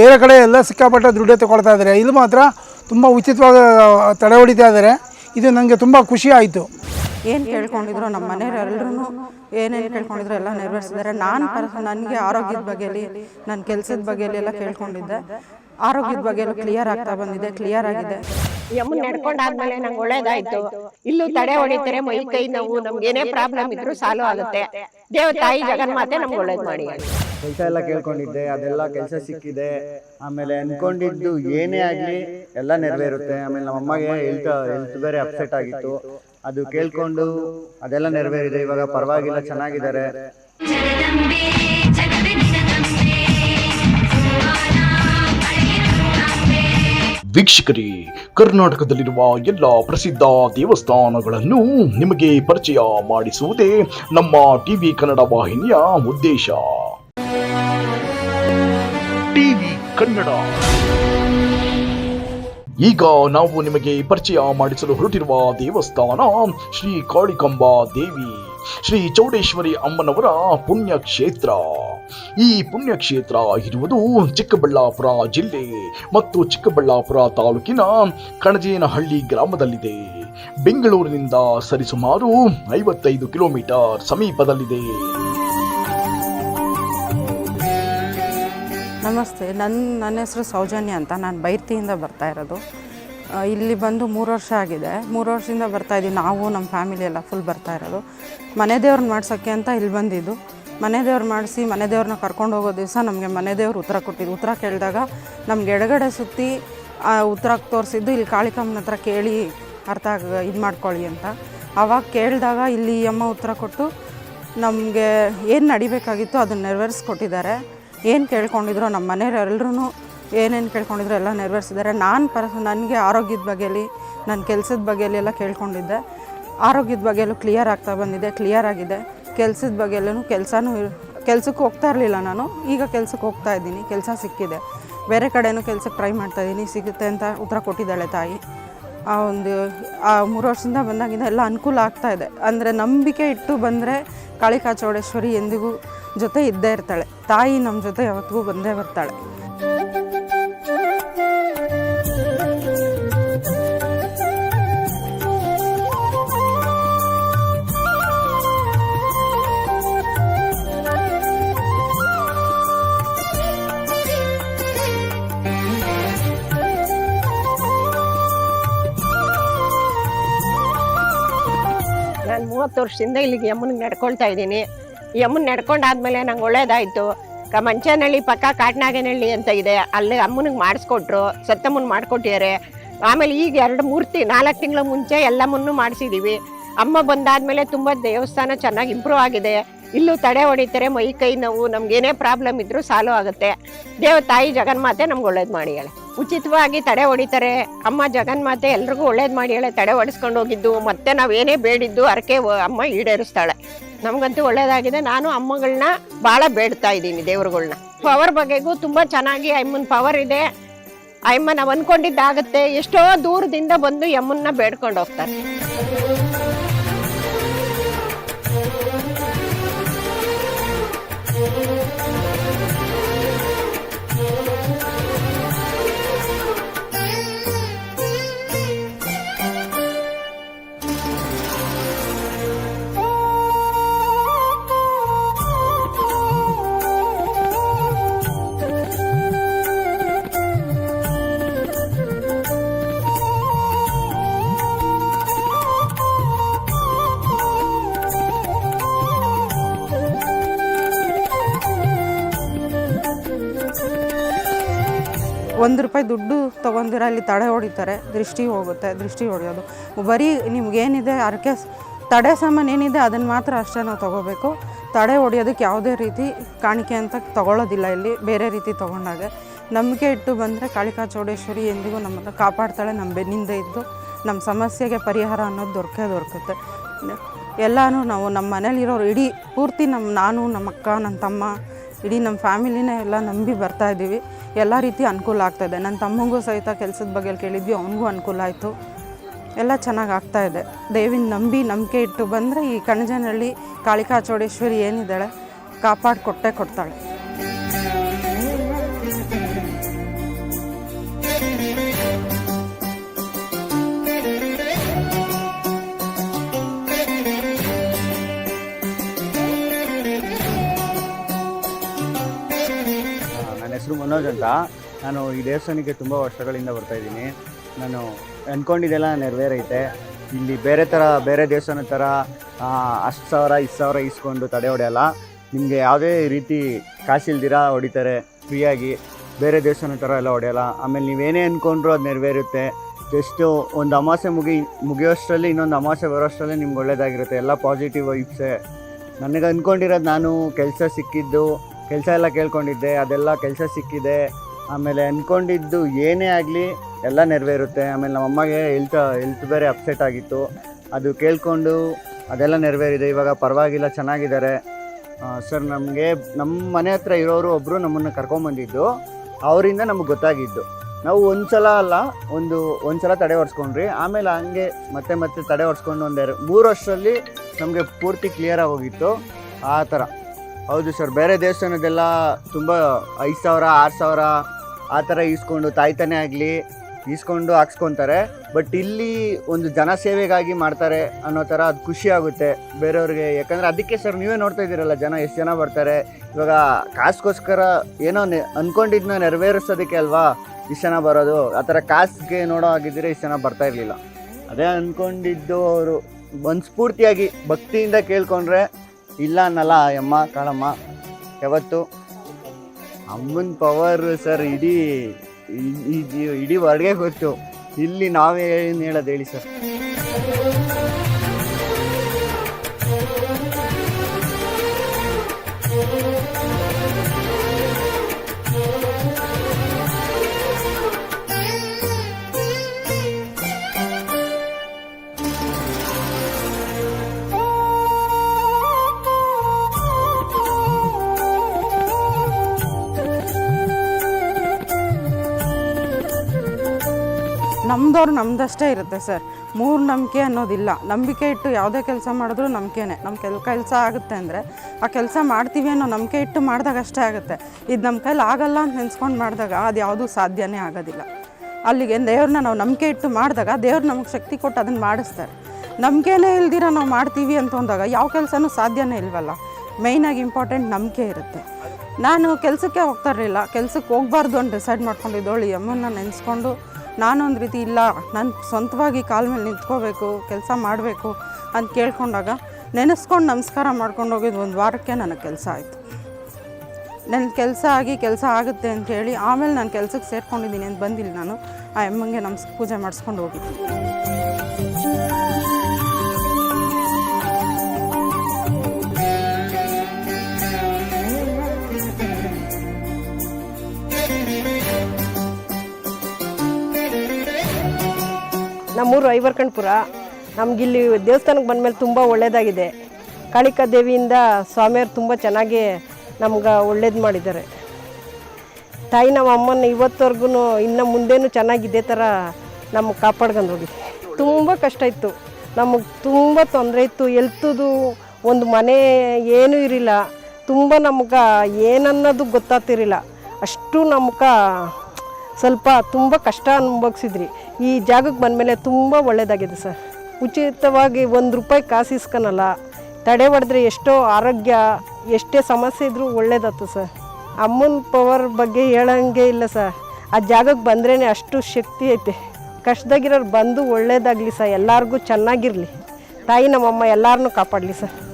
ಬೇರೆ ಕಡೆ ಎಲ್ಲ ಸಿಕ್ಕಾಪಟ್ಟೆ ದುಡ್ಡು ತಗೊಳ್ತಾ ಇದ್ದಾರೆ. ಇಲ್ಲಿ ಮಾತ್ರ ತುಂಬ ಉಚಿತವಾಗಿ ತಡೆ ಹೊಡಿತಾ ಇದ್ದಾರೆ. ಇದು ನನಗೆ ತುಂಬ ಖುಷಿ ಆಯಿತು. ಏನು ಕೇಳ್ಕೊಂಡಿದ್ರು ನಮ್ಮ ಮನೆಯವರೆಲ್ಲರೂ ಏನೇನು ಕೇಳ್ಕೊಂಡಿದ್ರು ಎಲ್ಲ ನೆರವೇರಿಸಿದ್ದಾರೆ. ನಾನು ನನಗೆ ಆರೋಗ್ಯದ ಬಗ್ಗೆಲಿ ನನ್ನ ಕೆಲಸದ ಬಗ್ಗೆಲಿ ಎಲ್ಲ ಕೇಳ್ಕೊಂಡಿದ್ದೆ. ಆರೋಗ್ಯದ ಬಗ್ಗೆ ಕ್ಲಿಯರ್ ಆಗ್ತಾ ಬಂದಿದೆ ಕ್ಲಿಯರ್ ಆಗಿದೆ. ಯಮುನ್ ನಡ್ಕೊಂಡಾದ್ಮೇಲೆ ನಂಗೆ ಒಳ್ಳೇದಾಯ್ತು. ಇಲ್ಲೂ ತಡೆ ಹೊಡಿತಾರೆ ಮೈ ಕೈ ನೋವು ನಮ್ಗೆ ಏನೇ ಪ್ರಾಬ್ಲಮ್ ಇದ್ರು ಸಾಲ್ವ್ ಆಗುತ್ತೆ. ದೇವ ತಾಯಿ ಜಗನ್ಮಾತೆ ನಮ್ಗೆ ಒಳ್ಳೇದು ಮಾಡಿ. ಕೆಲಸ ಎಲ್ಲ ಕೇಳ್ಕೊಂಡಿದ್ದೆ ಅದೆಲ್ಲ ಕೆಲಸ ಸಿಕ್ಕಿದೆ. ಆಮೇಲೆ ಅನ್ಕೊಂಡಿದ್ದು ಏನೇ ಆಗಲಿ ಎಲ್ಲ ನೆರವೇರುತ್ತೆ. ಆಮೇಲೆ ನಮ್ಮ ಅಮ್ಮಗೆ ಹೆಲ್ತ್ ಹೆಲ್ತ್ ಬೇರೆ ಅಪ್ಸೆಟ್ ಆಗಿತ್ತು. ಅದು ಕೇಳ್ಕೊಂಡು ಅದೆಲ್ಲ ನೆರವೇರಿದೆ. ಇವಾಗ ಪರವಾಗಿಲ್ಲ ಚೆನ್ನಾಗಿದ್ದಾರೆ. ವೀಕ್ಷಕರೇ ಕರ್ನಾಟಕದಲ್ಲಿರುವ ಎಲ್ಲ ಪ್ರಸಿದ್ಧ ದೇವಸ್ಥಾನಗಳನ್ನು ನಿಮಗೆ ಪರಿಚಯ ಮಾಡಿಸುವುದೇ ನಮ್ಮ ಟಿವಿ ಕನ್ನಡ ವಾಹಿನಿಯ ಉದ್ದೇಶ. ಟಿವಿ ಕನ್ನಡ. ಈಗ ನಾವು ನಿಮಗೆ ಪರಿಚಯ ಮಾಡಿಸಲು ಹೊರಟಿರುವ ದೇವಸ್ಥಾನ ಶ್ರೀ ಕಾಳಿಕಂಬಾ ದೇವಿ ಶ್ರೀ ಚೌಡೇಶ್ವರಿ ಅಮ್ಮನವರ ಪುಣ್ಯ ಕ್ಷೇತ್ರ ಈ ಪುಣ್ಯಕ್ಷೇತ್ರ ಇರುವುದು ಚಿಕ್ಕಬಳ್ಳಾಪುರ ಜಿಲ್ಲೆ ಮತ್ತು ಚಿಕ್ಕಬಳ್ಳಾಪುರ ತಾಲೂಕಿನ ಕಣಜೇನಹಳ್ಳಿ ಗ್ರಾಮದಲ್ಲಿದೆ. ಬೆಂಗಳೂರಿನಿಂದ ಸರಿಸುಮಾರು ಐವತ್ತೈದು ಕಿಲೋಮೀಟರ್ ಸಮೀಪದಲ್ಲಿದೆ. ನಮಸ್ತೆ ನನ್ನ ನನ್ನ ಹೆಸರು ಸೌಜನ್ಯ ಅಂತ. ನಾನು ಬೈರ್ತಿಯಿಂದ ಬರ್ತಾ ಇರೋದು. ಇಲ್ಲಿ ಬಂದು ಮೂರು ವರ್ಷ ಆಗಿದೆ. ಮೂರು ವರ್ಷದಿಂದ ಬರ್ತಾ ಇದ್ದೀವಿ ನಾವು ನಮ್ಮ ಫ್ಯಾಮಿಲಿ ಎಲ್ಲ ಫುಲ್ ಬರ್ತಾ ಇರೋದು. ಮನೆ ದೇವ್ರನ್ನ ಮಾಡ್ಸೋಕ್ಕೆ ಅಂತ ಇಲ್ಲಿ ಬಂದಿದ್ದು. ಮನೆ ದೇವ್ರು ಮಾಡಿಸಿ ಮನೆ ದೇವ್ರನ್ನ ಕರ್ಕೊಂಡು ಹೋಗೋ ದಿವಸ ನಮಗೆ ಮನೆ ದೇವ್ರು ಉತ್ತರ ಕೊಟ್ಟಿದ್ದು ಉತ್ತರ ಕೇಳಿದಾಗ ನಮ್ಗೆ ಎಡಗಡೆ ಸುತ್ತಿ, ಆ, ಉತ್ತರ ತೋರಿಸಿದ್ದು ಇಲ್ಲಿ ಕಾಳಿಕಮ್ಮನ ಹತ್ರ ಕೇಳಿ ಅರ್ಥ ಆಗ, ಇದು ಮಾಡ್ಕೊಳ್ಳಿ ಅಂತ. ಆವಾಗ ಕೇಳಿದಾಗ ಇಲ್ಲಿ ಅಮ್ಮ ಉತ್ತರ ಕೊಟ್ಟು ನಮಗೆ ಏನು ನಡಿಬೇಕಾಗಿತ್ತು ಅದನ್ನು ನೆರವೇರಿಸ್ಕೊಟ್ಟಿದ್ದಾರೆ. ಏನು ಕೇಳ್ಕೊಂಡಿದ್ರು ನಮ್ಮ ಮನೆಯವರೆಲ್ಲರೂ ಏನೇನು ಕೇಳ್ಕೊಂಡಿದ್ರು ಎಲ್ಲ ನೆರವೇರಿಸಿದ್ದಾರೆ. ನಾನು ಪರ, ನನಗೆ ಆರೋಗ್ಯದ ಬಗ್ಗೆಲಿ ನನ್ನ ಕೆಲಸದ ಬಗ್ಗೆಲಿ ಎಲ್ಲ ಕೇಳ್ಕೊಂಡಿದ್ದೆ. ಆರೋಗ್ಯದ ಬಗ್ಗೆಲೂ ಕ್ಲಿಯರ್ ಆಗ್ತಾ ಬಂದಿದೆ ಕ್ಲಿಯರ್ ಆಗಿದೆ. ಕೆಲಸದ ಬಗ್ಗೆ ಎಲ್ಲೂ ಕೆಲಸನೂ ಕೆಲಸಕ್ಕೆ ಹೋಗ್ತಾ ಇರಲಿಲ್ಲ ನಾನು. ಈಗ ಕೆಲಸಕ್ಕೆ ಹೋಗ್ತಾ ಇದ್ದೀನಿ. ಕೆಲಸ ಸಿಕ್ಕಿದೆ. ಬೇರೆ ಕಡೆಯೂ ಕೆಲಸಕ್ಕೆ ಟ್ರೈ ಮಾಡ್ತಾ ಇದ್ದೀನಿ. ಸಿಗುತ್ತೆ ಅಂತ ಉತ್ತರ ಕೊಟ್ಟಿದ್ದಾಳೆ ತಾಯಿ. ಆ ಒಂದು, ಆ ಮೂರು ವರ್ಷದಿಂದ ಬಂದಾಗಿಂದ ಎಲ್ಲ ಅನುಕೂಲ ಆಗ್ತಾ ಇದೆ. ಅಂದರೆ ನಂಬಿಕೆ ಇಟ್ಟು ಬಂದರೆ ಕಾಳಿಕಾ ಚೌಡೇಶ್ವರಿ ಎಂದಿಗೂ ಜೊತೆ ಇದ್ದೇ ಇರ್ತಾಳೆ. ತಾಯಿ ನಮ್ಮ ಜೊತೆ ಯಾವತ್ತಿಗೂ ಬಂದೇ ಬರ್ತಾಳೆ. ಮೂವತ್ತು ವರ್ಷದಿಂದ ಇಲ್ಲಿಗೆ ಯಮ್ಮನಿಗೆ ನಡ್ಕೊಳ್ತಾ ಇದ್ದೀನಿ. ಯಮುನ್ ನಡ್ಕೊಂಡಾದ್ಮೇಲೆ ನಂಗೆ ಒಳ್ಳೇದಾಯ್ತು. ಕ ಮಂಚನಹಳ್ಳಿ ಪಕ್ಕ ಕಾಟ್ನಾಗನಹಳ್ಳಿ ಅಂತ ಇದೆ. ಅಲ್ಲಿ ಅಮ್ಮನಿಗೆ ಮಾಡಿಸ್ಕೊಟ್ರು, ಸತ್ತಮ್ಮನ್ ಮಾಡಿಕೊಟ್ಟಿದ್ದಾರೆ. ಆಮೇಲೆ ಈಗ ಎರಡು ಮೂರ್ತಿ, ನಾಲ್ಕು ತಿಂಗಳ ಮುಂಚೆ ಎಲ್ಲಮ್ಮನ್ನು ಮಾಡಿಸಿದ್ದೀವಿ ಅಮ್ಮ ಬಂದಾದ್ಮೇಲೆ ತುಂಬ ದೇವಸ್ಥಾನ ಚೆನ್ನಾಗಿ ಇಂಪ್ರೂವ್ ಆಗಿದೆ. ಇಲ್ಲೂ ತಡೆ ಹೊಡಿತಾರೆ, ಮೈ, ಕೈ ನೋವು ಏನೇ ಪ್ರಾಬ್ಲಮ್ ಇದ್ರೂ ಸಾಲ್ವ್ ಆಗುತ್ತೆ. ದೇವ ತಾಯಿ ಜಗನ್ಮಾತೆ ನಮ್ಗೆ ಒಳ್ಳೇದು ಮಾಡಿ ಹೇಳಿ. ಉಚಿತವಾಗಿ ತಡೆ ಹೊಡಿತಾರೆ. ಅಮ್ಮ ಜಗನ್ಮಾತೆ ಎಲ್ರಿಗೂ ಒಳ್ಳೇದು ಮಾಡಿ ಹೇಳಿ ತಡೆ ಹೊಡಿಸ್ಕೊಂಡು ಹೋಗಿದ್ದು. ಮತ್ತೆ ನಾವೇನೇ ಬೇಡಿದ್ದು ಅರಕೆ ಅಮ್ಮ ಈಡೇರಿಸ್ತಾಳೆ. ನಮಗಂತೂ ಒಳ್ಳೇದಾಗಿದೆ. ನಾನು ಅಮ್ಮಗಳನ್ನ ಭಾಳ ಬೇಡ್ತಾ ಇದ್ದೀನಿ ದೇವ್ರುಗಳ್ನ. ಪವರ್ ಬಗ್ಗೆಗೂ ತುಂಬ ಚೆನ್ನಾಗಿ ಅಮ್ಮನ ಪವರ್ ಇದೆ. ಅಮ್ಮ ನಾವು ಅಂದ್ಕೊಂಡಿದ್ದಾಗತ್ತೆ ಎಷ್ಟೋ ದೂರದಿಂದ ಬಂದು ಯಮ್ಮನ್ನ ಬೇಡ್ಕೊಂಡು ಹೋಗ್ತಾರೆ. ಒಂದು ರೂಪಾಯಿ ದುಡ್ಡು ತೊಗೊಂಡಿರ ಅಲ್ಲಿ ತಡೆ ಹೊಡಿತಾರೆ, ದೃಷ್ಟಿ ಹೋಗುತ್ತೆ, ದೃಷ್ಟಿ ಹೊಡೆಯೋದು. ಬರೀ ನಿಮ್ಗೇನಿದೆ ಅರಕೆ ತಡೆ ಸಾಮಾನು ಏನಿದೆ ಅದನ್ನು ಮಾತ್ರ ಅಷ್ಟೇ ನಾವು ತೊಗೋಬೇಕು. ತಡೆ ಹೊಡೆಯೋದಕ್ಕೆ ಯಾವುದೇ ರೀತಿ ಕಾಣಿಕೆ ಅಂತ ತೊಗೊಳ್ಳೋದಿಲ್ಲ ಇಲ್ಲಿ, ಬೇರೆ ರೀತಿ ತೊಗೊಂಡಾಗ. ನಂಬಿಕೆ ಇಟ್ಟು ಬಂದರೆ ಕಾಳಿಕಾ ಚೌಡೇಶ್ವರಿ ಎಂದಿಗೂ ನಮ್ಮನ್ನು ಕಾಪಾಡ್ತಾಳೆ ನಮ್ಮ ಬೆನ್ನಿಂದ ಇದ್ದು ನಮ್ಮ ಸಮಸ್ಯೆಗೆ ಪರಿಹಾರ ಅನ್ನೋದು ದೊರಕೇ ದೊರಕುತ್ತೆ. ಎಲ್ಲನೂ ನಾವು ನಮ್ಮ ಮನೇಲಿರೋರು ಇಡೀ ಪೂರ್ತಿ ನಮ್ಮ ನಾನು ನಮ್ಮ ಅಕ್ಕ ನನ್ನ ತಮ್ಮ ಇಡೀ ನಮ್ಮ ಫ್ಯಾಮಿಲಿನೇ ಎಲ್ಲ ನಂಬಿ ಬರ್ತಾ ಇದ್ದೀವಿ. ಎಲ್ಲ ರೀತಿ ಅನುಕೂಲ ಆಗ್ತಾಯಿದೆ ನನ್ನ ತಮ್ಮಂಗೂ ಸಹಿತ ಕೆಲಸದ ಬಗ್ಗೆ ಕೇಳಿದ್ವಿ, ಅವನಿಗೂ ಅನುಕೂಲ ಆಯಿತು. ಎಲ್ಲ ಚೆನ್ನಾಗಿ ಆಗ್ತಾ ಇದೆ. ದೇವಿನ ನಂಬಿ ನಂಬಿಕೆ ಇಟ್ಟು ಬಂದರೆ ಈ ಕಣಜನಹಳ್ಳಿ ಕಾಳಿಕಾ ಚೌಡೇಶ್ವರಿ ಏನಿದ್ದಾಳೆ ಕಾಪಾಡಿ ಕೊಟ್ಟೇ ಕೊಡ್ತಾಳೆ. ಮನೋಜ್ ಅಂತ. ನಾನು ಈ ದೇವಸ್ಥಾನಕ್ಕೆ ತುಂಬ ವರ್ಷಗಳಿಂದ ಬರ್ತಾ ಇದ್ದೀನಿ. ನಾನು ಅಂದ್ಕೊಂಡಿದ್ದೆಲ್ಲ ನೆರವೇರೈತೆ. ಇಲ್ಲಿ ಬೇರೆ ಥರ ಬೇರೆ ದೇವಸ್ಥಾನದ ಥರ ಹತ್ತು ಸಾವಿರ ಇಷ್ಟು ಸಾವಿರ ಇಸ್ಕೊಂಡು ತಡೆ ಹೊಡೆಯಲ್ಲ. ನಿಮಗೆ ಯಾವುದೇ ರೀತಿ ಕಾಸಿಲ್ದಿರ ಹೊಡಿತಾರೆ, ಫ್ರೀಯಾಗಿ ಬೇರೆ ದೇವಸ್ಥಾನದ ಥರ ಎಲ್ಲ ಹೊಡೆಯಲ್ಲ. ಆಮೇಲೆ ನೀವೇನೇ ಅಂದ್ಕೊಂಡ್ರು ಅದು ನೆರವೇರುತ್ತೆ. ಜಸ್ಟು ಒಂದು ಅಮಾಸೆ ಮುಗಿ, ಮುಗಿಯೋಷ್ಟರಲ್ಲಿ ಇನ್ನೊಂದು ಅಮಾಸೆ ಬರೋಷ್ಟರಲ್ಲಿ ನಿಮ್ಗೆ ಒಳ್ಳೇದಾಗಿರುತ್ತೆ. ಎಲ್ಲ ಪಾಸಿಟಿವ್ ವೈಬ್ಸೆ ನನಗೆ ಅಂದ್ಕೊಂಡಿರೋದು ನಾನು ಕೆಲಸ ಸಿಕ್ಕಿದ್ದು ಕೆಲಸ ಎಲ್ಲ ಕೇಳ್ಕೊಂಡಿದ್ದೆ, ಅದೆಲ್ಲ ಕೆಲಸ ಸಿಕ್ಕಿದೆ. ಆಮೇಲೆ ಅಂದ್ಕೊಂಡಿದ್ದು ಏನೇ ಆಗಲಿ ಎಲ್ಲ ನೆರವೇರುತ್ತೆ. ಆಮೇಲೆ ನಮ್ಮ ಅಮ್ಮಗೆ ಹೆಲ್ತ್ ಹೆಲ್ತ್ ಬೇರೆ ಅಪ್ಸೆಟ್ ಆಗಿತ್ತು. ಅದು ಕೇಳಿಕೊಂಡು ಅದೆಲ್ಲ ನೆರವೇರಿದೆ. ಇವಾಗ ಪರವಾಗಿಲ್ಲ, ಚೆನ್ನಾಗಿದ್ದಾರೆ. ಸರ್ ನಮಗೆ ನಮ್ಮ ಮನೆ ಹತ್ರ ಇರೋರು ಒಬ್ಬರು ನಮ್ಮನ್ನು ಕರ್ಕೊಂಬಂದಿದ್ದು ಅವರಿಂದ ನಮಗೆ ಗೊತ್ತಾಗಿದ್ದು. ನಾವು ಒಂದು ಸಲ ಅಲ್ಲ, ಒಂದು ಒಂದು ಸಲ ತಡೆ ಹೊಡ್ಸ್ಕೊಂಡ್ರಿ ಆಮೇಲೆ ಹಂಗೆ ಮತ್ತೆ ಮತ್ತೆ ತಡೆ ಹೊಡ್ಸ್ಕೊಂಡು ಒಂದೆರಡು ಮೂರು ವರ್ಷದಲ್ಲಿ ನಮಗೆ ಪೂರ್ತಿ ಕ್ಲಿಯರಾಗಿ ಹೋಗಿತ್ತು. ಆ ಥರ. ಹೌದು ಸರ್, ಬೇರೆ ದೇವಸ್ಥಾನದೆಲ್ಲ ತುಂಬ ಐದು ಸಾವಿರ, ಆರು ಸಾವಿರ ಆ ಥರ ಈಸ್ಕೊಂಡು ತಾಯ್ತಾನೇ ಆಗಲಿ, ಈಸ್ಕೊಂಡು ಹಾಕ್ಸ್ಕೊತಾರೆ. ಬಟ್ ಇಲ್ಲಿ ಒಂದು ಜನಸೇವೆಗಾಗಿ ಮಾಡ್ತಾರೆ ಅನ್ನೋ ಥರ ಅದು ಖುಷಿ ಆಗುತ್ತೆ ಬೇರೆಯವ್ರಿಗೆ. ಯಾಕಂದರೆ ಅದಕ್ಕೆ ಸರ್ ನೀವೇ ನೋಡ್ತಾ ಇದ್ದೀರಲ್ಲ, ಜನ ಎಷ್ಟು ಜನ ಬರ್ತಾರೆ. ಇವಾಗ ಕಾಸ್ಗೋಸ್ಕರ ಏನೋ ನೆ ಅಂದ್ಕೊಂಡಿದ್ದನ್ನ ನೆರವೇರಿಸೋದಕ್ಕೆ ಅಲ್ವಾ? ಇಷ್ಟು ಜನ ಬರೋದು. ಆ ಥರ ಕಾಸ್ಗೆ ನೋಡೋ ಆಗಿದ್ದರೆ ಇಷ್ಟು ಜನ ಬರ್ತಾ ಇರಲಿಲ್ಲ. ಅದೇ ಅಂದ್ಕೊಂಡಿದ್ದು ಅವರು ಮನಸ್ಫೂರ್ತಿಯಾಗಿ ಭಕ್ತಿಯಿಂದ ಕೇಳ್ಕೊಂಡ್ರೆ ಇಲ್ಲ ಅನ್ನಲ್ಲ ಅಮ್ಮ ಕಾಳಮ್ಮ. ಯಾವತ್ತು? ಅಮ್ಮನ ಪವರ್ ಸರ್ ಇಡೀ ಇಡೀ ಹೊರಗೆ ಗೊತ್ತು. ಇಲ್ಲಿ ನಾವೇ ಏನು ಹೇಳೋದು ಹೇಳಿ ಸರ್ ನಮ್ದವ್ರು ನಮ್ದಷ್ಟೇ ಇರುತ್ತೆ ಸರ್. ಮೂರು ನಂಬಿಕೆ ಅನ್ನೋದಿಲ್ಲ. ನಂಬಿಕೆ ಇಟ್ಟು ಯಾವುದೇ ಕೆಲಸ ಮಾಡಿದ್ರು ನಂಬಿಕೆನೇ. ನಮ್ಮ ಕೆಲ ಕೆಲಸ ಆಗುತ್ತೆ ಅಂದರೆ ಆ ಕೆಲಸ ಮಾಡ್ತೀವಿ ಅನ್ನೋ ನಂಬಿಕೆ ಇಟ್ಟು ಮಾಡಿದಾಗ ಅಷ್ಟೇ ಆಗುತ್ತೆ. ಇದು ನಮ್ಮ ಕೈಲಿ ಆಗಲ್ಲ ಅಂತ ನೆನೆಸ್ಕೊಂಡು ಮಾಡಿದಾಗ ಅದು ಯಾವುದೂ ಸಾಧ್ಯನೇ ಆಗೋದಿಲ್ಲ. ಅಲ್ಲಿಗೆ ದೇವ್ರನ್ನ ನಾವು ನಂಬಿಕೆ ಇಟ್ಟು ಮಾಡಿದಾಗ ದೇವ್ರು ನಮಗೆ ಶಕ್ತಿ ಕೊಟ್ಟು ಅದನ್ನು ಮಾಡಿಸ್ತಾರೆ. ನಂಬಿಕೆನೇ ಇಲ್ದಿರ ನಾವು ಮಾಡ್ತೀವಿ ಅಂತ ಅಂದಾಗ ಯಾವ ಕೆಲಸನೂ ಸಾಧ್ಯನೇ ಇಲ್ವಲ್ಲ. ಮೇಯ್ನಾಗಿ ಇಂಪಾರ್ಟೆಂಟ್ ನಂಬಿಕೆ ಇರುತ್ತೆ. ನಾನು ಕೆಲಸಕ್ಕೆ ಹೋಗ್ತಾ ಇರಲಿಲ್ಲ. ಕೆಲಸಕ್ಕೆ ಹೋಗ್ಬಾರ್ದು ಅಂತ ಡಿಸೈಡ್ ಮಾಡ್ಕೊಂಡಿದ್ದೋಳು ಯಮ್ಮನ್ನ ನೆನೆಸ್ಕೊಂಡು ನಾನೊಂದು ರೀತಿ ಇಲ್ಲ, ನಾನು ಸ್ವಂತವಾಗಿ ಕಾಲ ಮೇಲೆ ನಿಂತ್ಕೋಬೇಕು, ಕೆಲಸ ಮಾಡಬೇಕು ಅಂತ ಕೇಳ್ಕೊಂಡಾಗ ನೆನೆಸ್ಕೊಂಡು ನಮಸ್ಕಾರ ಮಾಡ್ಕೊಂಡು ಹೋಗಿದ್ದು ಒಂದು ವಾರಕ್ಕೆ ನನಗೆ ಕೆಲಸ ಆಯಿತು. ನನ್ನ ಕೆಲಸ ಆಗಿ ಕೆಲಸ ಆಗುತ್ತೆ ಅಂತ ಹೇಳಿ ಆಮೇಲೆ ನಾನು ಕೆಲಸಕ್ಕೆ ಸೇರ್ಕೊಂಡಿದ್ದೀನಿ ಅಂತ ಬಂದಿಲ್ಲ ನಾನು. ಆ ಅಮ್ಮಂಗೆ ನಮ್ಸ್ ಪೂಜೆ ಮಾಡಿಸ್ಕೊಂಡು ಹೋಗಿದ್ದೀನಿ ನಮ್ಮೂರು ಐವರ್ಕಣ್ಪುರ ನಮಗಿಲ್ಲಿ ದೇವಸ್ಥಾನಕ್ಕೆ ಬಂದಮೇಲೆ ತುಂಬ ಒಳ್ಳೆಯದಾಗಿದೆ ಕಾಳಿಕಾ ದೇವಿಯಿಂದ ಸ್ವಾಮಿಯವರು ತುಂಬ ಚೆನ್ನಾಗಿ ನಮ್ಗೆ ಒಳ್ಳೇದು ಮಾಡಿದ್ದಾರೆ. ತಾಯಿ ನಮ್ಮ ಅಮ್ಮನ ಇವತ್ತವರೆಗೂ ಇನ್ನು ಮುಂದೇನು ಚೆನ್ನಾಗಿ ಇದೇ ಥರ ನಮ್ಮ ಕಾಪಾಡ್ಕೊಂಡು ಹೋಗಿ. ತುಂಬ ಕಷ್ಟ ಇತ್ತು. ನಮಗೆ ತುಂಬ ತೊಂದರೆ ಇತ್ತು. ಎಲ್ತದು ಒಂದು ಮನೆ ಏನೂ ಇರಿಲ್ಲ. ತುಂಬ ನಮ್ಗೆ ಏನನ್ನೋದು ಗೊತ್ತಾಗ್ತಿರಲಿಲ್ಲ. ಅಷ್ಟು ನಮ್ಗೆ ಸ್ವಲ್ಪ ತುಂಬ ಕಷ್ಟ ಅನುಭವಿಸಿದ್ರಿ. ಈ ಜಾಗಕ್ಕೆ ಬಂದಮೇಲೆ ತುಂಬ ಒಳ್ಳೆಯದಾಗಿದೆ ಸರ್. ಉಚಿತವಾಗಿ ಒಂದು ರೂಪಾಯಿ ಕಾಸು ತಡೆ ಹೊಡೆದ್ರೆ ಎಷ್ಟೋ ಆರೋಗ್ಯ, ಎಷ್ಟೇ ಸಮಸ್ಯೆ ಇದ್ದರೂ ಒಳ್ಳೇದಾಯ್ತು ಸರ್. ಅಮ್ಮನ ಪವರ್ ಬಗ್ಗೆ ಹೇಳೋಂಗೆ ಇಲ್ಲ ಸರ್. ಆ ಜಾಗಕ್ಕೆ ಬಂದ್ರೇ ಅಷ್ಟು ಶಕ್ತಿ ಐತೆ. ಕಷ್ಟದಾಗಿರೋರು ಬಂದು ಒಳ್ಳೇದಾಗಲಿ ಸರ್, ಎಲ್ಲರಿಗೂ ಚೆನ್ನಾಗಿರಲಿ. ತಾಯಿ ನಮ್ಮಮ್ಮ ಎಲ್ಲರನ್ನೂ ಕಾಪಾಡಲಿ ಸರ್.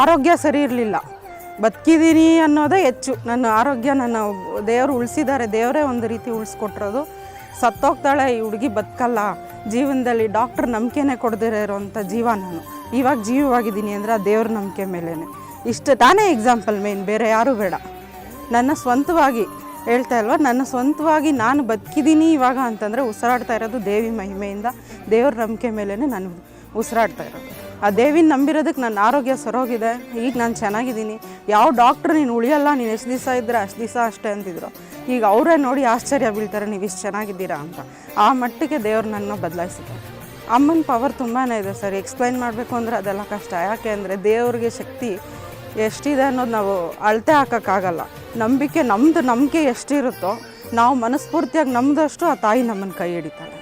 ಆರೋಗ್ಯ ಸರಿ ಇರಲಿಲ್ಲ. ಬದುಕಿದ್ದೀನಿ ಅನ್ನೋದೇ ಹೆಚ್ಚು. ನನ್ನ ಆರೋಗ್ಯ ನನ್ನ ದೇವರು ಉಳಿಸಿದ್ದಾರೆ. ದೇವರೇ ಒಂದು ರೀತಿ ಉಳಿಸ್ಕೊಟ್ರೋದು ಸತ್ತೋಗ್ತಾಳೆ ಈ ಹುಡುಗಿ ಬದುಕಲ್ಲ. ಜೀವನದಲ್ಲಿ ಡಾಕ್ಟ್ರ್ ನಂಬಿಕೆನೇ ಕೊಡದಿರೋ ಇರೋವಂಥ ಜೀವ ನಾನು. ಇವಾಗ ಜೀವವಾಗಿದ್ದೀನಿ ಅಂದರೆ ಆ ದೇವ್ರ ನಂಬಿಕೆ ಮೇಲೇ ಇಷ್ಟು ತಾನೇ ಎಕ್ಸಾಂಪಲ್ ಮೇನ್ ಬೇರೆ ಯಾರೂ ಬೇಡ. ನನ್ನ ಸ್ವಂತವಾಗಿ ಹೇಳ್ತಾ ಇಲ್ವ? ನನ್ನ ಸ್ವಂತವಾಗಿ ನಾನು ಬದುಕಿದ್ದೀನಿ ಇವಾಗ ಅಂತಂದರೆ ಉಸಿರಾಡ್ತಾ ಇರೋದು ದೇವಿ ಮಹಿಮೆಯಿಂದ. ದೇವ್ರ ನಂಬಿಕೆ ಮೇಲೇ ನಾನು ಉಸಿರಾಡ್ತಾ ಇರೋದು. ಆ ದೇವಿನ ನಂಬಿರೋದಕ್ಕೆ ನನ್ನ ಆರೋಗ್ಯ ಸರೋಗಿದೆ. ಈಗ ನಾನು ಚೆನ್ನಾಗಿದ್ದೀನಿ. ಯಾವ ಡಾಕ್ಟ್ರು ನೀನು ಉಳಿಯಲ್ಲ, ನೀನು ಎಷ್ಟು ದಿವಸ ಇದ್ದರೆ ಅಷ್ಟು ದಿವಸ ಅಷ್ಟೇ ಅಂತಿದ್ರು. ಈಗ ಅವರೇ ನೋಡಿ ಆಶ್ಚರ್ಯ ಬೀಳ್ತಾರೆ, ನೀವು ಇಷ್ಟು ಚೆನ್ನಾಗಿದ್ದೀರಾ ಅಂತ. ಆ ಮಟ್ಟಿಗೆ ದೇವ್ರು ನನ್ನ ಬದಲಾಯಿಸಿದ್ದಾರೆ ಅಮ್ಮನ ಪವರ್ ತುಂಬಾ ಇದೆ ಸರ್. ಎಕ್ಸ್ಪ್ಲೈನ್ ಮಾಡಬೇಕು ಅಂದರೆ ಅದೆಲ್ಲ ಕಷ್ಟ. ಯಾಕೆ ಅಂದರೆ ದೇವ್ರಿಗೆ ಶಕ್ತಿ ಎಷ್ಟಿದೆ ಅನ್ನೋದು ನಾವು ಅಳತೆ ಹಾಕೋಕ್ಕಾಗಲ್ಲ. ನಂಬಿಕೆ ನಮ್ಮದು ನಂಬಿಕೆ ಎಷ್ಟಿರುತ್ತೋ, ನಾವು ಮನಸ್ಫೂರ್ತಿಯಾಗಿ ನಮ್ಮದಷ್ಟು ಆ ತಾಯಿ ನಮ್ಮನ್ನು ಕೈ ಹಿಡಿತಾಳೆ.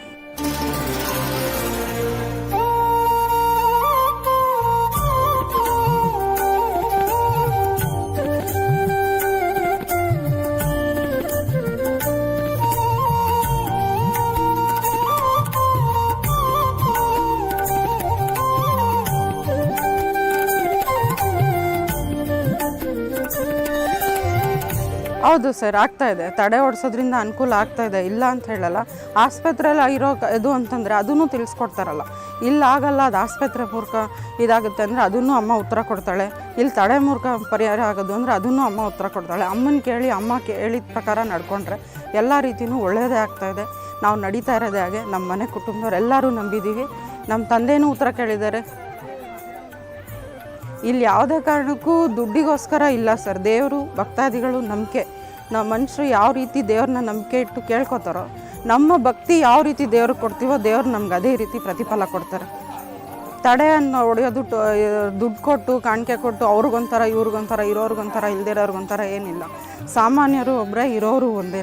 ಹೌದು ಸರ್, ಆಗ್ತಾ ಇದೆ. ತಡೆ ಓಡಿಸೋದ್ರಿಂದ ಅನುಕೂಲ ಆಗ್ತಾ ಇದೆ. ಇಲ್ಲ ಅಂತ ಹೇಳಲ್ಲ. ಆಸ್ಪತ್ರೆಯಲ್ಲಿ ಇರೋ ಇದು ಅಂತಂದರೆ ಅದನ್ನು ತಿಳಿಸ್ಕೊಡ್ತಾರಲ್ಲ. ಇಲ್ಲಿ ಆಗಲ್ಲ, ಅದು ಆಸ್ಪತ್ರೆ ಮೂಲಕ ಇದಾಗುತ್ತೆ ಅಂದರೆ ಅದನ್ನು ಅಮ್ಮ ಉತ್ತರ ಕೊಡ್ತಾಳೆ. ಇಲ್ಲಿ ತಡೆ ಮೂಲಕ ಪರಿಹಾರ ಆಗೋದು ಅಂದರೆ ಅದನ್ನು ಅಮ್ಮ ಉತ್ತರ ಕೊಡ್ತಾಳೆ. ಅಮ್ಮನ ಕೇಳಿ, ಅಮ್ಮ ಕೇಳಿದ ಪ್ರಕಾರ ನಡ್ಕೊಂಡ್ರೆ ಎಲ್ಲ ರೀತಿಯೂ ಒಳ್ಳೆಯದೇ ಇದೆ. ನಾವು ನಡೀತಾ ಇರೋದೇ ಹಾಗೆ. ನಮ್ಮ ಮನೆ ಕುಟುಂಬದವರೆಲ್ಲರೂ ನಂಬಿದ್ದೀವಿ. ನಮ್ಮ ತಂದೆಯೂ ಉತ್ತರ ಕೇಳಿದ್ದಾರೆ. ಇಲ್ಲಿ ಯಾವುದೇ ಕಾರಣಕ್ಕೂ ದುಡ್ಡಿಗೋಸ್ಕರ ಇಲ್ಲ ಸರ್. ದೇವರು, ಭಕ್ತಾದಿಗಳು ನಂಬಿಕೆ. ನಾವು ಮನುಷ್ಯರು ಯಾವ ರೀತಿ ದೇವ್ರನ್ನ ನಂಬಿಕೆ ಇಟ್ಟು ಕೇಳ್ಕೊತಾರೋ, ನಮ್ಮ ಭಕ್ತಿ ಯಾವ ರೀತಿ ದೇವ್ರಿಗೆ ಕೊಡ್ತೀವೋ ದೇವ್ರು ನಮ್ಗೆ ಅದೇ ರೀತಿ ಪ್ರತಿಫಲ ಕೊಡ್ತಾರೆ. ತಡೆಯನ್ನು ಹೊಡೆಯೋದು ದುಡ್ಡು ಕೊಟ್ಟು, ಕಾಣಿಕೆ ಕೊಟ್ಟು ಅವ್ರಿಗೊಂಥರ, ಇವ್ರಿಗೊಂಥರ, ಇರೋರ್ಗೊಂಥರ, ಇಲ್ದಿರೋರ್ಗೊಂಥರ ಏನಿಲ್ಲ. ಸಾಮಾನ್ಯರು ಒಬ್ಬರೇ ಇರೋರು ಒಂದೇ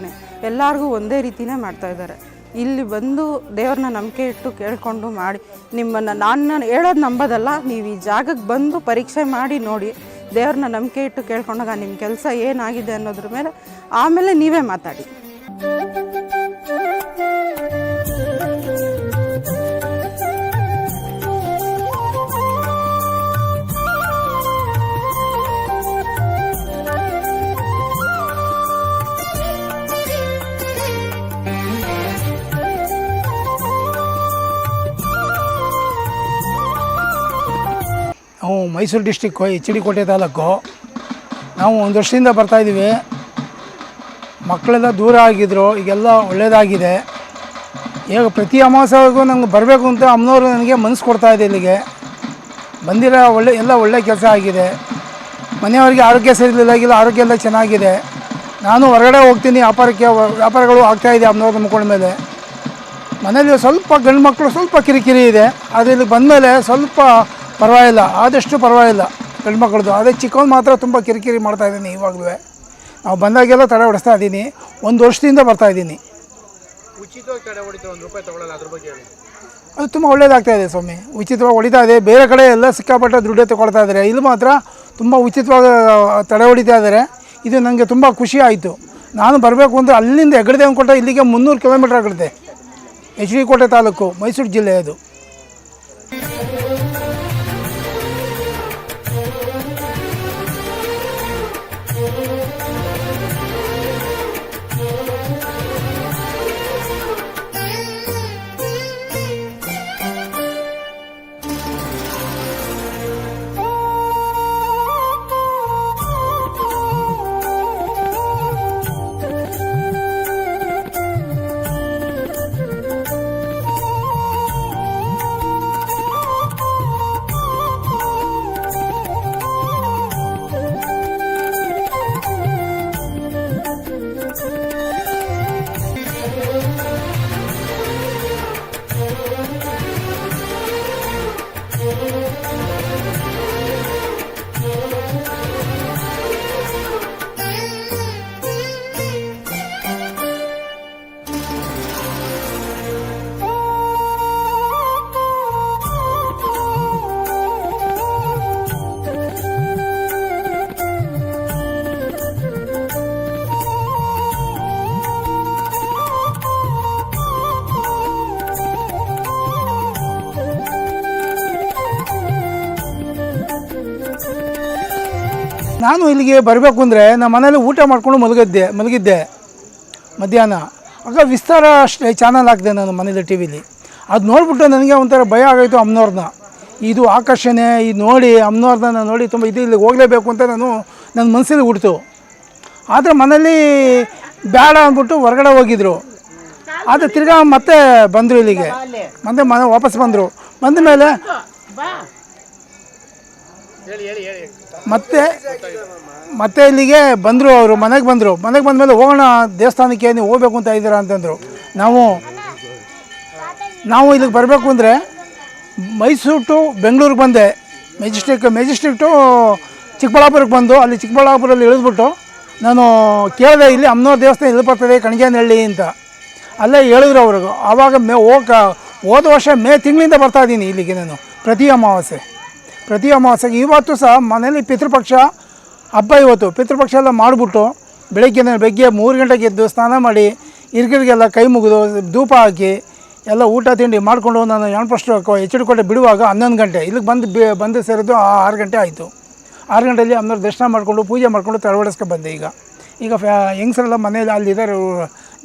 ಎಲ್ಲರಿಗೂ ಒಂದೇ ರೀತಿನೇ ಮಾಡ್ತಾ ಇದ್ದಾರೆ. ಇಲ್ಲಿ ಬಂದು ದೇವ್ರನ್ನ ನಂಬಿಕೆ ಇಟ್ಟು ಕೇಳಿಕೊಂಡು ಮಾಡಿ, ನಿಮ್ಮನ್ನು ನಾನು ಹೇಳೋದು ನಂಬೋದಲ್ಲ, ನೀವು ಈ ಜಾಗಕ್ಕೆ ಬಂದು ಪರೀಕ್ಷೆ ಮಾಡಿ ನೋಡಿ. ದೇವ್ರನ್ನ ನಂಬಿಕೆ ಇಟ್ಟು ಕೇಳ್ಕೊಂಡಾಗ ನಿಮ್ಮ ಕೆಲಸ ಏನಾಗಿದೆ ಅನ್ನೋದ್ರ ಮೇಲೆ ಆಮೇಲೆ ನೀವೇ ಮಾತಾಡಿ. ನಾವು ಮೈಸೂರು ಡಿಸ್ಟಿಕ್ಕು ಎಚ್ ಡಿ ಕೋಟೆ ತಾಲೂಕು, ನಾವು ಒಂದು ವರ್ಷದಿಂದ ಬರ್ತಾಯಿದ್ದೀವಿ ಮಕ್ಕಳೆಲ್ಲ ದೂರ ಆಗಿದ್ದರು ಈಗೆಲ್ಲ ಒಳ್ಳೆಯದಾಗಿದೆ ಈಗ ಪ್ರತಿ ಅಮಾವಾಸ್ಯೆಗೂ ನಂಗೆ ಬರಬೇಕು ಅಂತ ಅಮ್ಮನವರು ನನಗೆ ಮನಸ್ಸು ಕೊಡ್ತಾ ಇದೆ ಇಲ್ಲಿಗೆ. ಬಂದಿರೋ ಒಳ್ಳೆ, ಎಲ್ಲ ಒಳ್ಳೆ ಕೆಲಸ ಆಗಿದೆ. ಮನೆಯವರಿಗೆ ಆರೋಗ್ಯ ಸರಿಯಿಲ್ಲಾಗಿಲ್ಲ ಆರೋಗ್ಯ ಎಲ್ಲ ಚೆನ್ನಾಗಿದೆ. ನಾನು ಹೊರಗಡೆ ಹೋಗ್ತೀನಿ, ವ್ಯಾಪಾರಕ್ಕೆ, ವ್ಯಾಪಾರಗಳು ಆಗ್ತಾಯಿದೆ ಅಮ್ಮನವ್ರ ಮುಕ್ಕೊಂಡ ಮೇಲೆ. ಮನೇಲಿ ಸ್ವಲ್ಪ ಗಂಡು ಮಕ್ಕಳು ಸ್ವಲ್ಪ ಕಿರಿಕಿರಿ ಇದೆ. ಆದರೆ ಇಲ್ಲಿ ಬಂದಮೇಲೆ ಸ್ವಲ್ಪ ಪರವಾಗಿಲ್ಲ ಆದಷ್ಟು ಪರವಾಗಿಲ್ಲ ಹೆಣ್ಮಕ್ಳದ್ದು ಅದೇ ಚಿಕ್ಕವನು ಮಾತ್ರ ತುಂಬ ಕಿರಿಕಿರಿ ಮಾಡ್ತಾ ಇದ್ದೀನಿ ಇವಾಗಲೂ ನಾವು ಬಂದಾಗೆಲ್ಲ ತಡೆ ಹೊಡಿಸ್ತಾ ಇದ್ದೀನಿ. ಒಂದು ವರ್ಷದಿಂದ ಬರ್ತಾ ಇದ್ದೀನಿ. ಅದು ತುಂಬ ಒಳ್ಳೇದಾಗ್ತಾ ಇದೆ ಸ್ವಾಮಿ. ಉಚಿತವಾಗಿ ಹೊಡಿತಾ ಇದೆ. ಬೇರೆ ಕಡೆ ಎಲ್ಲ ಸಿಕ್ಕಾಪಟ್ಟೆ ದುಡ್ಡು ತಗೊಳ್ತಾ ಇದ್ದಾರೆ. ಇಲ್ಲಿ ಮಾತ್ರ ತುಂಬ ಉಚಿತವಾಗಿ ತಡೆ ಹೊಡಿತಾ ಇದ್ದಾರೆ. ಇದು ನನಗೆ ತುಂಬ ಖುಷಿ ಆಯಿತು. ನಾನು ಬರಬೇಕು ಅಂದರೆ ಅಲ್ಲಿಂದ ಹೆಗಡೆ ಅಂದ್ಕೊಟ್ಟೆ ಇಲ್ಲಿಗೆ ಮುನ್ನೂರು ಕಿಲೋಮೀಟ್ರ್ ಆಗುತ್ತೆ. ಎಚ್ ಡಿ ಕೋಟೆ ತಾಲೂಕು ಮೈಸೂರು ಜಿಲ್ಲೆ ಅದು. ನಾನು ಇಲ್ಲಿಗೆ ಬರಬೇಕು ಅಂದರೆ ನಮ್ಮ ಮನೇಲಿ ಊಟ ಮಾಡಿಕೊಂಡು ಮಲಗಿದ್ದೆ ಮಲಗಿದ್ದೆ ಮಧ್ಯಾಹ್ನ. ಆಗ ವಿಸ್ತಾರ ಅಷ್ಟೇ ಚಾನಲ್ ಹಾಕಿದೆ ನಾನು ಮನೇಲಿ ಟಿ ವಿಲಿ ಅದು ನೋಡಿಬಿಟ್ಟು ನನಗೆ ಒಂಥರ ಭಯ ಆಗೋಯಿತು ಅಮ್ಮನವ್ರನ್ನ ಇದು ಆಕರ್ಷಣೆ, ಇದು ನೋಡಿ ಅಮ್ಮನವ್ರನ್ನ ನಾನು ನೋಡಿ ತುಂಬ ಇದು ಇಲ್ಲಿಗೆ ಹೋಗಲೇಬೇಕು ಅಂತ ನಾನು ನನ್ನ ಮನಸ್ಸಲ್ಲಿ ಹುಡ್ತು ಆದರೆ ಮನೇಲಿ ಬೇಡ ಅಂದ್ಬಿಟ್ಟು ಹೊರಗಡೆ ಹೋಗಿದ್ರು. ಆದರೆ ತಿರ್ಗಾ ಮತ್ತೆ ಬಂದರು ಇಲ್ಲಿಗೆ. ಮತ್ತೆ ಮನೆ ವಾಪಸ್ ಬಂದರು. ಬಂದ ಮೇಲೆ ಮತ್ತೆ ಮತ್ತೆ ಇಲ್ಲಿಗೆ ಬಂದರು ಅವರು, ಮನೆಗೆ ಬಂದರು. ಮನೆಗೆ ಬಂದ ಮೇಲೆ ಹೋಗೋಣ, ದೇವಸ್ಥಾನಕ್ಕೆ ನೀವು ಹೋಗ್ಬೇಕು ಅಂತ ಇದ್ದೀರಾ ಅಂತಂದರು. ನಾವು ನಾವು ಇಲ್ಲಿಗೆ ಬರಬೇಕು ಅಂದರೆ ಮೈಸೂರು ಟು ಬೆಂಗಳೂರಿಗೆ ಬಂದೆ. ಮೆಜೆಸ್ಟಿಕ್ ಮೆಜೆಸ್ಟಿಕ್ ಟು ಚಿಕ್ಕಬಳ್ಳಾಪುರಕ್ಕೆ ಬಂದು, ಅಲ್ಲಿ ಚಿಕ್ಕಬಳ್ಳಾಪುರಲ್ಲಿ ಇಳಿದ್ಬಿಟ್ಟು ನಾನು ಕೇಳಿದೆ ಇಲ್ಲಿ ಅಮ್ಮನವ್ರ ದೇವಸ್ಥಾನ ಎಲ್ಲಿ ಬರ್ತದೆ, ಕಣಗೇನಹಳ್ಳಿ ಅಂತ. ಅಲ್ಲೇ ಹೇಳಿದ್ರು ಅವ್ರಿಗೂ ಆವಾಗ ಮೇ ಹೋಗ, ಹೋದ ವರ್ಷ ಮೇ ತಿಂಗಳಿಂದ ಬರ್ತಾ ಇದ್ದೀನಿ ಇಲ್ಲಿಗೆ ನಾನು, ಪ್ರತಿ ಅಮಾವಾಸ್ಯೆ. ಪ್ರತಿ ಅಮಾವಾಸ್ಯೆಗೆ ಇವತ್ತು ಸಹ ಮನೇಲಿ ಪಿತೃಪಕ್ಷ ಹಬ್ಬ ಇವತ್ತು. ಪಿತೃಪಕ್ಷ ಎಲ್ಲ ಮಾಡಿಬಿಟ್ಟು ಬೆಳಗ್ಗೆ ಬೆಳಗ್ಗೆ ಮೂರು ಗಂಟೆಗೆ ಎದ್ದು ಸ್ನಾನ ಮಾಡಿ ಹಿರಿಗರಿಗೆಲ್ಲ ಕೈ ಮುಗಿದು ಧೂಪ ಹಾಕಿ ಎಲ್ಲ ಊಟ ತಿಂಡಿ ಮಾಡಿಕೊಂಡು ನಾನು ಯಾಣಪಷ್ಟು ಎಚ್ ಡಿ ಕೋಟೆ ಬಿಡುವಾಗ ಹನ್ನೊಂದು ಗಂಟೆ. ಇಲ್ಲಿಗೆ ಬಂದು ಬಿ ಬಂದು ಸೇರಿದ್ದು ಆ- ಆರು ಗಂಟೆ ಆಯಿತು. ಆರು ಗಂಟೆಯಲ್ಲಿ ಅಮ್ಮನವ್ರ ದರ್ಶನ ಮಾಡಿಕೊಂಡು ಪೂಜೆ ಮಾಡಿಕೊಂಡು ತಳವಡಿಸ್ಕೊ ಬಂದೆ ಈಗ. ಈಗ ಫ್ಯಾ ಹೆಂಗಸರೆಲ್ಲ ಮನೇಲಿ ಅಲ್ಲಿದ್ದಾರೆ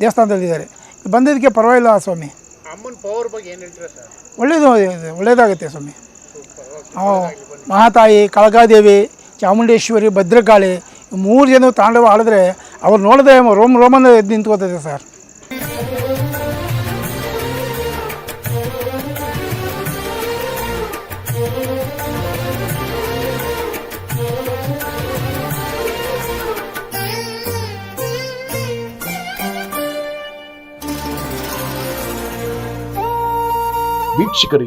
ದೇವಸ್ಥಾನದಲ್ಲಿದ್ದಾರೆ. ಬಂದಿದ್ದಕ್ಕೆ ಪರವಾಗಿಲ್ಲ ಸ್ವಾಮಿ. ಅಮ್ಮನ ಪವರ್ ಬಗ್ಗೆ ಏನು ಹೇಳ್ತೀರಾ ಒಳ್ಳೇದು ಒಳ್ಳೆಯದು ಒಳ್ಳೇದಾಗುತ್ತೆ ಸ್ವಾಮಿ. ಮಹಾತಾಯಿ ಕಳಗಾದೇವಿ, ಚಾಮುಂಡೇಶ್ವರಿ, ಭದ್ರಕಾಳಿ ಮೂರು ಜನ ತಾಂಡವ ಆಡಿದ್ರೆ ಅವ್ರು ನೋಡಿದ್ರೆ ರೋಮ್ ರೋಮನ್ ಎದ್ದು ನಿಂತ್ಕೋತದೆ ಸರ್. ವೀಕ್ಷಕರೇ